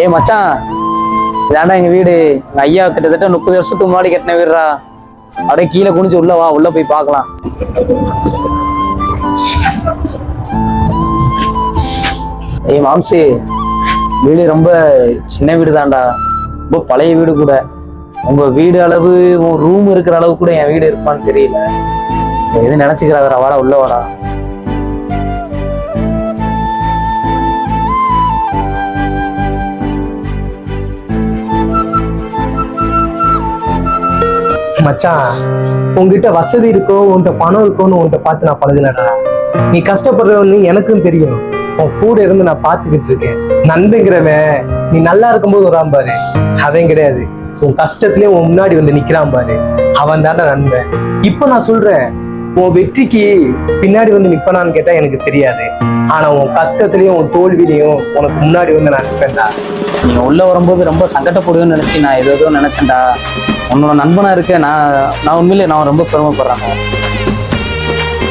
ஏ மச்சான். இதாண்டா எங்க வீடு. எங்க ஐயா கிட்டத்தட்ட முப்பது வருஷத்துக்கு முன்னாடி கட்டின வீடுடா. அப்படியே கீழே குனிஞ்சு உள்ள வா உள்ள போய் பார்க்கலாம். ஏய் மாம்சி வீடு ரொம்ப சின்ன வீடு தான்டா ரொம்ப பழைய வீடு கூட. உங்க வீடு அளவு உன் ரூம் இருக்கிற அளவு கூட என் வீடு இருப்பான்னு தெரியல. எது நினைச்சுக்கிறாதரா வாடா உள்ள வாடா. மச்சான் உன்கிட்ட வசதி இருக்கோ உன்கிட்ட பணம் இருக்கோன்னு உன்கிட்ட பார்த்து நான் பழகலடா நீ கஷ்டப்படுறவன்னு எனக்கும் தெரியும். உன் கூட இருந்து நான் பார்த்துக்கிட்டு இருக்கேன். நண்பங்கிறவன் நீ நல்லா இருக்கும்போது வரான் பாரு. அவன் கிடையாது. உன் கஷ்டத்துலயும் உன் முன்னாடி வந்து நிக்கிறான் பாரு. அவன் தானே நண்பன். இப்ப நான் சொல்றேன் உன் வெற்றிக்கு பின்னாடி வந்து நிப்பனான்னு கேட்டா எனக்கு தெரியாது. ஆனா உன் கஷ்டத்துலயும் உன் தோல்விலையும் உனக்கு முன்னாடி வந்து நான் நிற்பேன்டா நீ உள்ள வரும்போது ரொம்ப சங்கடப்படுவேன்னு நினைச்சு நான் ஏதோ ஏதோ நினைச்சேன்டா. உன்னோட நண்பனா இருக்க நான் நான் உண்மையிலே நான் ரொம்ப பெருமைப்படுறேன்.